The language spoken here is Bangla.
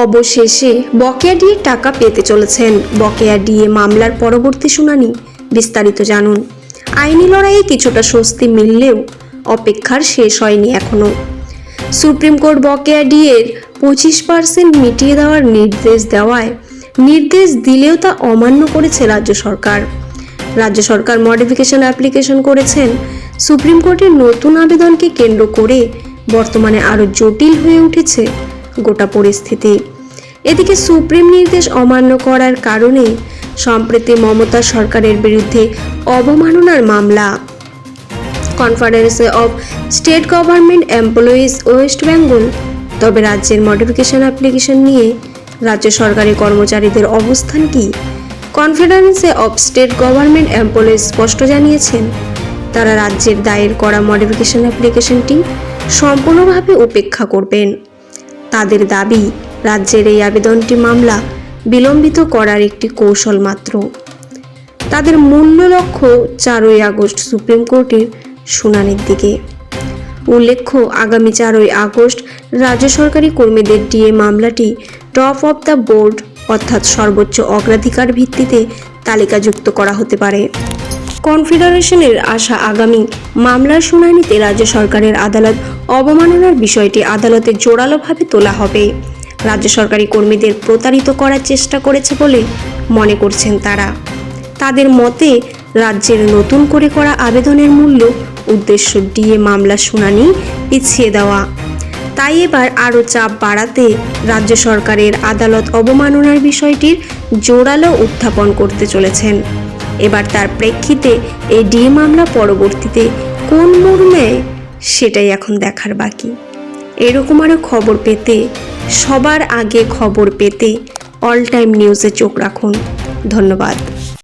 অবশেষে বকেয়া ডিএ টাকা পেতে চলেছেন। বকেয়া ডিএ মামলার পরবর্তী শুনানি, বিস্তারিত জানুন। আইনি লড়াইয়ে কিছুটা স্বস্তি মিললেও অপেক্ষার শেষ হয়নি এখনও সুপ্রিম কোর্ট বকেয়া ডিএর পঁচিশ পার্সেন্ট মিটিয়ে দেওয়ার নির্দেশ দেওয়ায় নির্দেশ দিলেও তা অমান্য করেছে রাজ্য সরকার। রাজ্য সরকার মডিফিকেশন অ্যাপ্লিকেশন করেছেন। সুপ্রিম কোর্টের নতুন আবেদনকে কেন্দ্র করে বর্তমানে আরও জটিল হয়ে উঠেছে গোটা পরিস্থিতি। এদিকে সুপ্রিম নির্দেশ অমান্য করার কারণে সম্প্রতি মমতা সরকারের বিরুদ্ধে অবমাননার মামলা। কনফারেন্সে of state government employees West Bengal তবে রাজ্যের মডিফিকেশন অ্যাপ্লিকেশন নিয়ে রাজ্য সরকারি কর্মচারীদের অবস্থান কি? কনফারেন্সে অব স্টেট গভর্নমেন্ট এমপ্লয়িজ স্পষ্ট জানিয়েছেন, তারা রাজ্যের দায়ের করা মডিফিকেশন অ্যাপ্লিকেশনটি সম্পূর্ণভাবে উপেক্ষা করবেন। তাদের দাবি, রাজ্যের এই আবেদনটি মামলা বিলম্বিত করার একটি কৌশল মাত্র। তাদের মূল্য লক্ষ্য চারই আগস্ট সুপ্রিম কোর্টের শুনানির দিকে। উল্লেখ্য, আগামী চারই আগস্ট রাজ্য সরকারি কর্মীদের ডিএ মামলাটি টপ অফ দ্য বোর্ড, অর্থাৎ সর্বোচ্চ অগ্রাধিকার ভিত্তিতে তালিকাযুক্ত করা হতে পারে। কনফেডারেশনের আশা আগামী মামলার শুনানিতে রাজ্য সরকারের আদালত অবমাননার বিষয়টি আদালতে জোরালোভাবে তোলা হবে। রাজ্য সরকারি কর্মীদের প্রতারিত করার চেষ্টা করেছে বলে মনে করছেন তারা। তাদের মতে, রাজ্যের নতুন করে করা আবেদনের মূল্য, উদ্দেশ্য ডিএ মামলার শুনানি পিছিয়ে দেওয়া। তাই এবার আরও চাপ বাড়াতে রাজ্য সরকারের আদালত অবমাননার বিষয়টির জোরালো উত্থাপন করতে চলেছেন। এবার তার প্রেক্ষিতে এই ডিএ মামলা পরবর্তীতে কোন মোড় নেয় সেটাই এখন দেখার বাকি। এরকম আরও খবর পেতে, সবার আগে খবর পেতে অল টাইম নিউজে চোখ রাখুন। ধন্যবাদ।